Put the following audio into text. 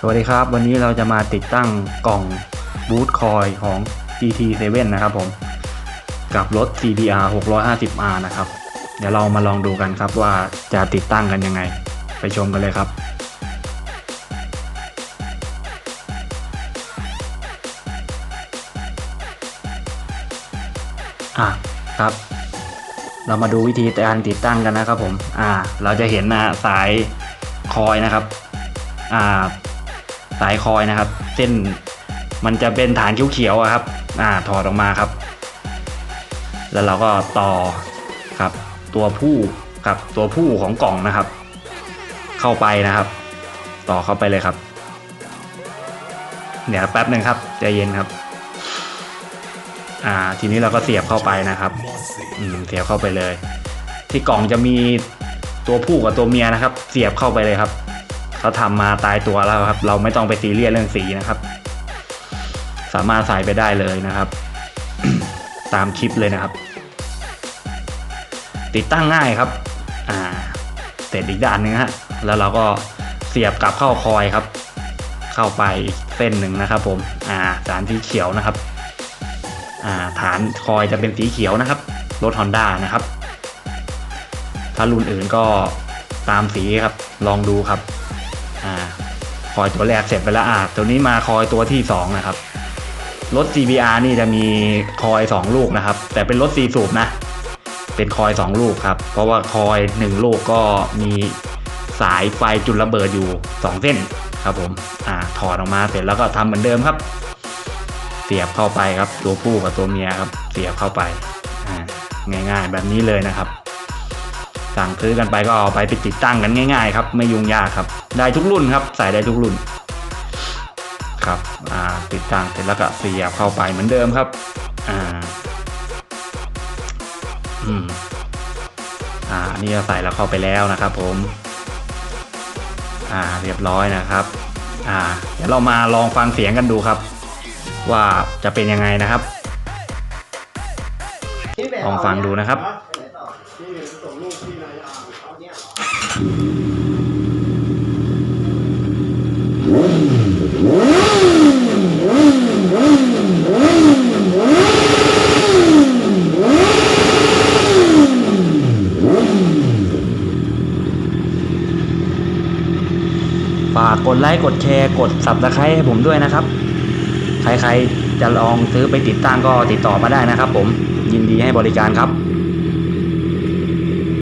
สวัสดีครับ วันนี้เราจะมาติดตั้งกล่องบูทคอยของ GT7 นะครับผม กับรถ CBR 650R นะครับ เดี๋ยวเรามาลองดูกันครับว่าจะติดตั้งกันยังไง ไปชมกันเลยครับอะครับ เรามาดูวิธีการติดตั้งกันนะครับผม อ่า เราจะเห็นนะสายคอยนะครับ อ่า สายคอยนะครับ เส้นมันจะเป็นฐานเขียวๆอะครับ อ่าถอดออกมาครับ แล้วเราก็ต่อครับ ตัวผู้ครับตัวผู้ของกล่องนะครับ เข้าไปนะครับ ต่อเข้าไปเลยครับ เดี๋ยวแป๊บหนึ่งครับใจเย็นครับ อ่า ทีนี้เราก็เสียบเข้าไปนะครับ อืมเสียบเข้าไปเลย ที่กล่องจะมีตัวผู้กับตัวเมียนะครับ เสียบเข้าไปเลยครับ เขาทำมาตายตัวแล้วครับ เราไม่ต้องไปซีเรียสเรื่องสีนะครับ สามารถใส่ไปได้เลยนะครับ ตามคลิปเลยนะครับ ติดตั้งง่ายครับอ่าเสร็จอีกด้านหนึงฮะแล้วเราก็เสียบกลับเข้าคอยครับ เข้าไปอีกเส้นหนึ่งนะครับ ผมอ่าสารสีเขียวนะครับอ่าฐานคอยจะเป็นสีเขียวนะครับรถ Honda นะครับ ถ้ารุ่นอื่นก็ตามสีครับ ลองดูครับ อ่าคอยตัวแรกเสร็จไปแล้วอ่าตัวนี้มาคอยตัวที่สองนะครับ รถ CBR นี่จะมีคอยสองลูกนะครับ แต่เป็นรถ 4 สูบนะ เป็นคอยสองลูกครับ เพราะว่าคอยหนึ่งลูกก็มีสายไฟจุดระเบิดอยู่สองเส้นครับผมอ่าถอดออกมาเสร็จแล้วก็ทำเหมือนเดิมครับ เสียบเข้าไปครับ ตัวผู้กับตัวเมียครับ เสียบเข้าไปอ่าง่ายๆแบบนี้เลยนะครับ สั่งซื้อกันไปก็เอาไปไปติดตั้งกันง่ายๆครับไม่ยุ่งยากครับ ได้ทุกรุ่นครับใส่ได้ทุกรุ่นครับอ่าติดตั้งเสร็จแล้วก็เสียบเข้าไปเหมือนเดิมครับอ่าอืมอ่านี่ก็ใส่แล้วเข้าไปแล้วนะครับ ผม อ่าเรียบร้อยนะครับ อ่า เดี๋ยวเรามาลองฟังเสียงกันดูครับ ว่าจะเป็นยังไงนะครับลองฟังดูนะครับ ฝากกดไลค์กดแชร์กด subscribe ให้ผมด้วยนะครับ ใครๆจะลองซื้อไปติดตั้งก็ติดต่อมาได้นะครับผมยินดีให้บริการครับ